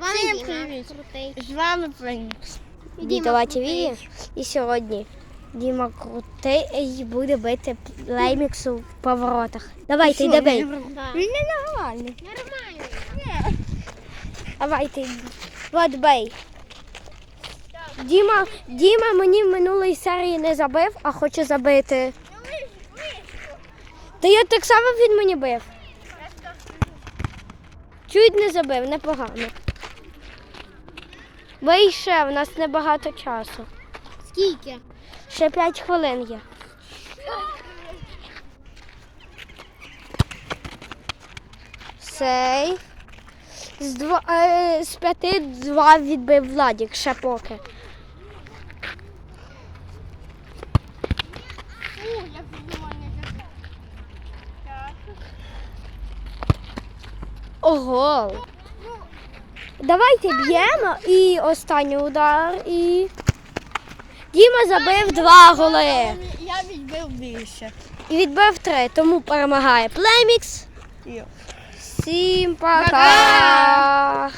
Всім привіт. З вами Фенікс. Дітова ТВ. І сьогодні Діма крутий і буде бити лейміксу в поворотах. Давайте, йди бей. Він не нормальний. Нормально. Давайте. От бей. Діма, Діма мені в минулій серії не забив, а хоче забити. Та я так само він мені бив. Чуть не забив, непогано. Бий ще, в нас небагато часу. Скільки? Ще 5 хвилин є. Сейф. З, два, е, з п'яти два відбив Владік, ще поки. Ого. Давайте б'ємо і останній удар. І Діма забив два голи. Я відбив більше. І відбив три, тому перемагає Племікс. Всім пока.